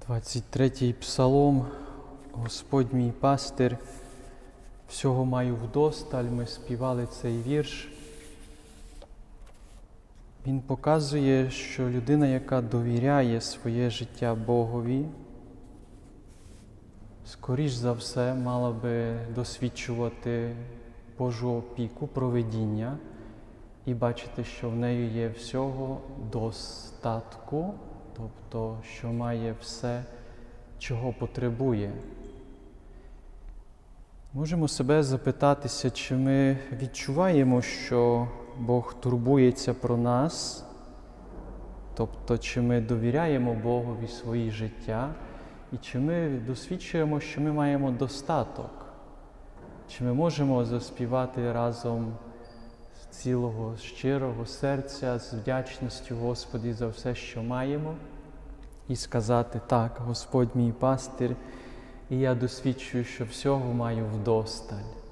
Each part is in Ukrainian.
23-й псалом, Господь мій пастир, всього маю вдосталь, ми співали цей вірш. Він показує, що людина, яка довіряє своє життя Богові, скоріш за все мала би досвідчувати Божу опіку, проведіння і бачити, що в неї є всього достатку, тобто, що має все, чого потребує. Можемо себе запитатися, чи ми відчуваємо, що Бог турбується про нас, тобто, чи ми довіряємо Богові своє життя, і чи ми досвідчуємо, що ми маємо достаток, чи ми можемо заспівати разом цілого щирого серця, з вдячністю Господі за все, що маємо, і сказати так, Господь мій пастир, і я досвідчую, що всього маю вдосталь.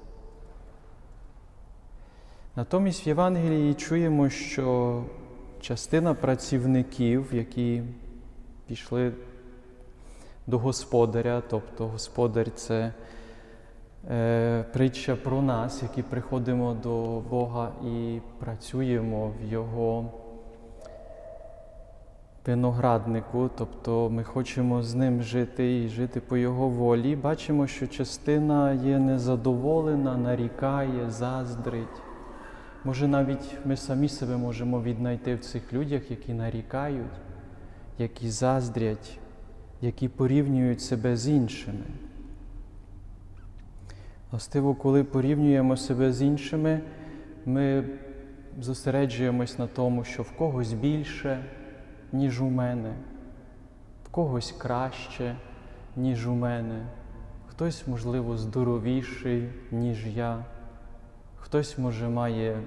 Натомість в Євангелії чуємо, що частина працівників, які пішли до господаря, тобто господар це притча про нас, які приходимо до Бога і працюємо в Його винограднику, тобто ми хочемо з ним жити і жити по Його волі. Бачимо, що частина є незадоволена, нарікає, заздрить. Може, навіть ми самі себе можемо віднайти в цих людях, які нарікають, які заздрять, які порівнюють себе з іншими. Властиво, коли порівнюємо себе з іншими, ми зосереджуємось на тому, що в когось більше, ніж у мене, в когось краще, ніж у мене, хтось, можливо, здоровіший, ніж я. Хтось, може, має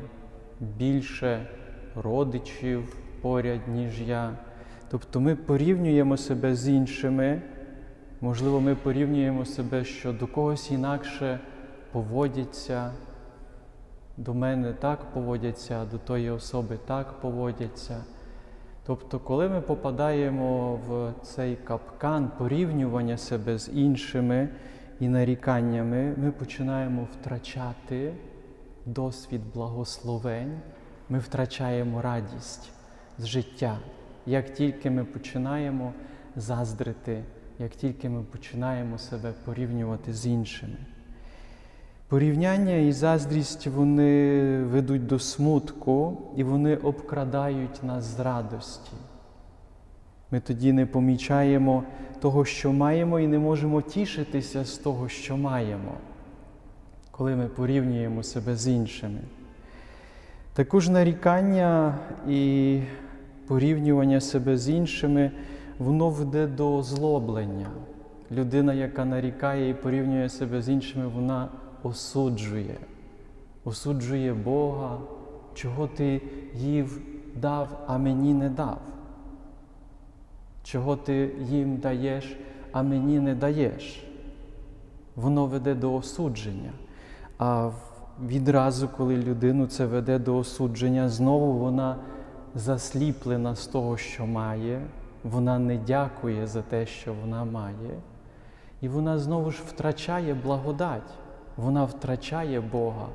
більше родичів поряд, ніж я. Тобто ми порівнюємо себе з іншими, можливо, ми порівнюємо себе, що до когось інакше поводяться, до мене так поводяться, до тої особи так поводяться. Тобто, коли ми попадаємо в цей капкан порівнювання себе з іншими і наріканнями, ми починаємо втрачати досвід благословень, ми втрачаємо радість з життя. Як тільки ми починаємо заздрити, як тільки ми починаємо себе порівнювати з іншими. Порівняння і заздрість вони ведуть до смутку і вони обкрадають нас з радості. Ми тоді не помічаємо того, що маємо, і не можемо тішитися з того, що маємо коли ми порівнюємо себе з іншими. Також нарікання і порівнювання себе з іншими, воно веде до злоблення. Людина, яка нарікає і порівнює себе з іншими, вона осуджує, осуджує Бога, чого ти їй дав, а мені не дав. Чого ти їм даєш, а мені не даєш. Воно веде до осудження. А відразу, коли людину це веде до осудження, знову вона засліплена з того, що має, вона не дякує за те, що вона має, і вона знову ж втрачає благодать, вона втрачає Бога,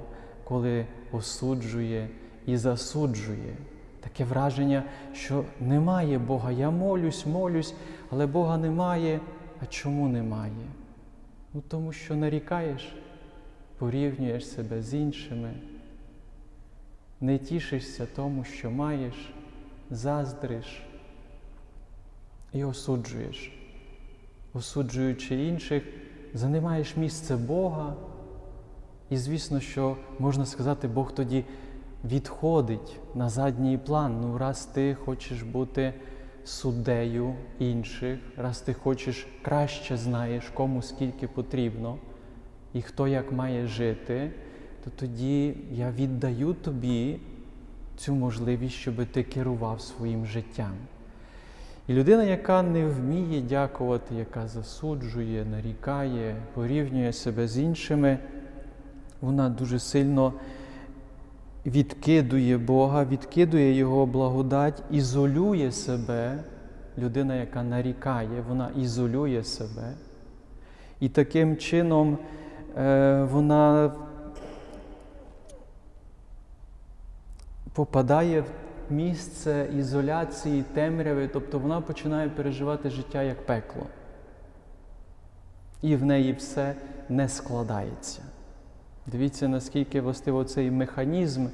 коли осуджує і засуджує. Таке враження, що немає Бога. Я молюсь, молюсь, але Бога немає. А чому немає? Ну тому що нарікаєш порівнюєш себе з іншими, не тішишся тому, що маєш, заздриш і осуджуєш. Осуджуючи інших, займаєш місце Бога. І, звісно, що можна сказати, Бог тоді відходить на задній план. Ну, раз ти хочеш бути суддею інших, раз ти хочеш краще знаєш, кому скільки потрібно і хто як має жити, то тоді я віддаю тобі цю можливість, щоб ти керував своїм життям. І людина, яка не вміє дякувати, яка засуджує, нарікає, порівнює себе з іншими, вона дуже сильно відкидує Бога, відкидує Його благодать, ізолює себе людина, яка нарікає, вона ізолює себе. І таким чином е, вона попадає в місце ізоляції, темряви, тобто вона починає переживати життя як пекло. І в неї все не складається. Дивіться, наскільки властиво цей механізм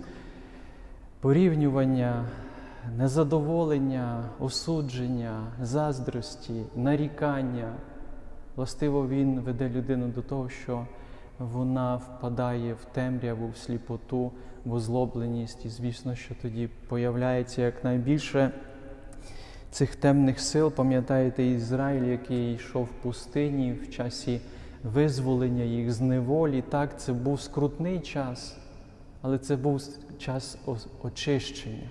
порівнювання, незадоволення, осудження, заздрості, нарікання. Властиво він веде людину до того, що вона впадає в темряву, в сліпоту, в озлобленість, і звісно, що тоді появляється якнайбільше цих темних сил. Пам'ятаєте Ізраїль, який йшов в пустині в часі визволення їх з неволі. Так, це був скрутний час, але це був час очищення.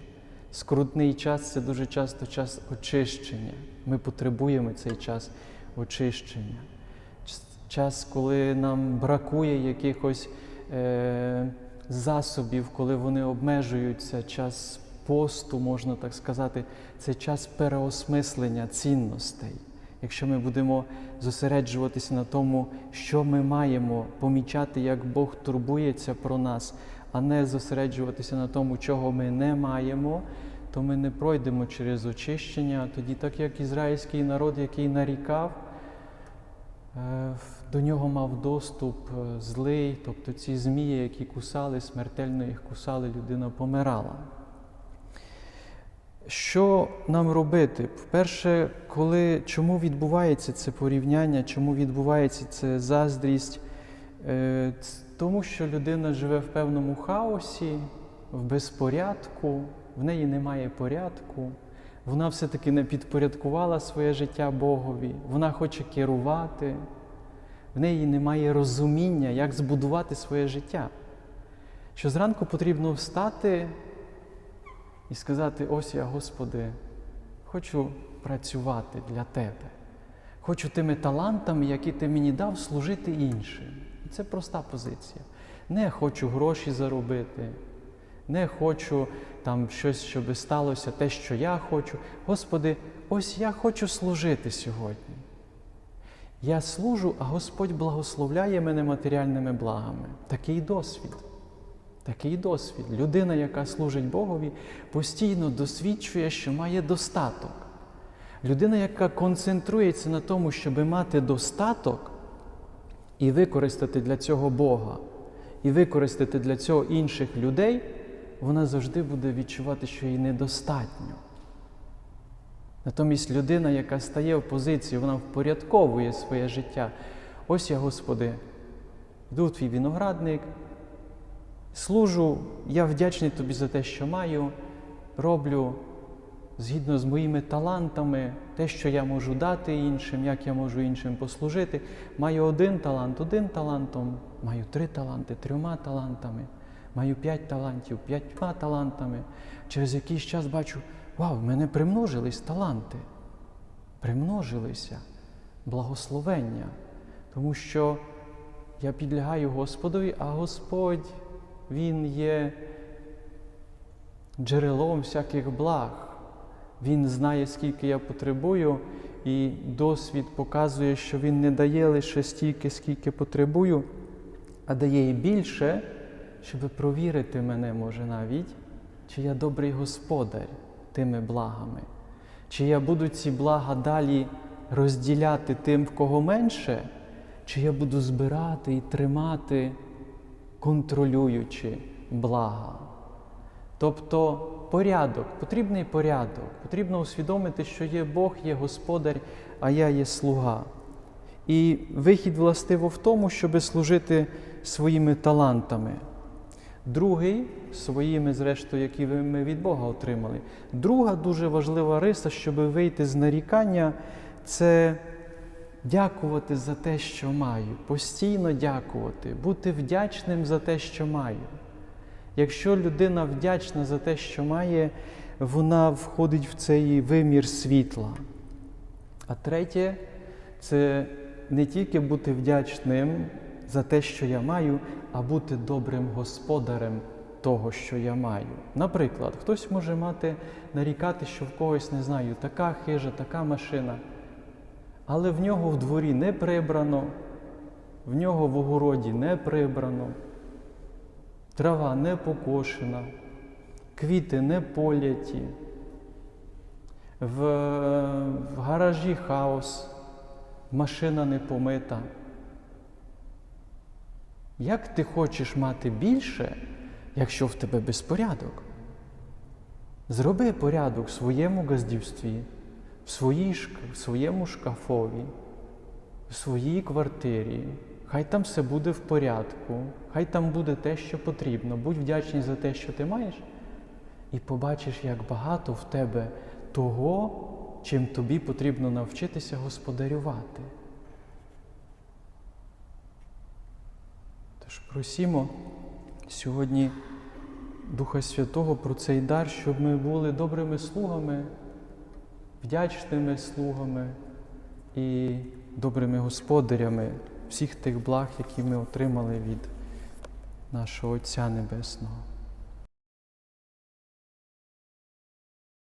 Скрутний час це дуже часто час очищення. Ми потребуємо цей час очищення. Час, коли нам бракує якихось е, засобів, коли вони обмежуються, час посту, можна так сказати, це час переосмислення цінностей. Якщо ми будемо зосереджуватися на тому, що ми маємо, помічати, як Бог турбується про нас, а не зосереджуватися на тому, чого ми не маємо, то ми не пройдемо через очищення. Тоді, так як ізраїльський народ, який нарікав, е, до нього мав доступ е, злий, тобто ці змії, які кусали, смертельно їх кусали, людина помирала. Що нам робити? Вперше, коли, чому відбувається це порівняння, чому відбувається це заздрість? Е, тому що людина живе в певному хаосі, в безпорядку, в неї немає порядку, вона все-таки не підпорядкувала своє життя Богові, вона хоче керувати, в неї немає розуміння, як збудувати своє життя. Що зранку потрібно встати і сказати: ось я, Господи, хочу працювати для Тебе. Хочу тими талантами, які ти мені дав, служити іншим. Це проста позиція. Не хочу гроші заробити, не хочу там щось, щоб сталося, те, що я хочу. Господи, ось я хочу служити сьогодні. Я служу, а Господь благословляє мене матеріальними благами. Такий досвід. Такий досвід. Людина, яка служить Богові, постійно досвідчує, що має достаток. Людина, яка концентрується на тому, щоб мати достаток і використати для цього Бога, і використати для цього інших людей, вона завжди буде відчувати, що їй недостатньо. Натомість людина, яка стає в позиції, вона впорядковує своє життя. Ось я, Господи, йду в твій виноградник, служу, я вдячний тобі за те, що маю, роблю згідно з моїми талантами, те, що я можу дати іншим, як я можу іншим послужити. Маю один талант, один талантом, маю три таланти, трьома талантами, маю п'ять талантів, п'ятьма талантами. Через якийсь час бачу, вау, в мене примножились таланти, примножилися. Благословення, тому що я підлягаю Господові, а Господь, Він є джерелом всяких благ. Він знає, скільки я потребую, і досвід показує, що Він не дає лише стільки, скільки потребую, а дає і більше, щоб провірити мене, може навіть, чи я добрий господар тими благами, чи я буду ці блага далі розділяти тим, в кого менше, чи я буду збирати і тримати, контролюючи блага. Тобто порядок, потрібний порядок, потрібно усвідомити, що є Бог, є Господар, а я є слуга. І вихід властиво в тому, щоб служити своїми талантами. Другий, своїми, зрештою, які ми від Бога отримали. Друга дуже важлива риса, щоб вийти з нарікання, це дякувати за те, що маю, постійно дякувати, бути вдячним за те, що маю. Якщо людина вдячна за те, що має, вона входить в цей вимір світла. А третє це не тільки бути вдячним за те, що я маю, а бути добрим господарем того, що я маю. Наприклад, хтось може мати нарікати, що в когось не знаю, така хижа, така машина, але в нього в дворі не прибрано, в нього в огороді не прибрано, трава не покошена, квіти не поляті, в, в гаражі хаос, машина не помита. Як ти хочеш мати більше, якщо в тебе безпорядок? Зроби порядок в своєму газдівстві, в, своїй, в своєму шкафові, в своїй квартирі. Хай там все буде в порядку, хай там буде те, що потрібно. Будь вдячний за те, що ти маєш, і побачиш, як багато в тебе того, чим тобі потрібно навчитися господарювати. Тож просімо сьогодні Духа Святого про цей дар, щоб ми були добрими слугами, вдячними слугами і добрими господарями всіх тих благ, які ми отримали від нашого Отця Небесного.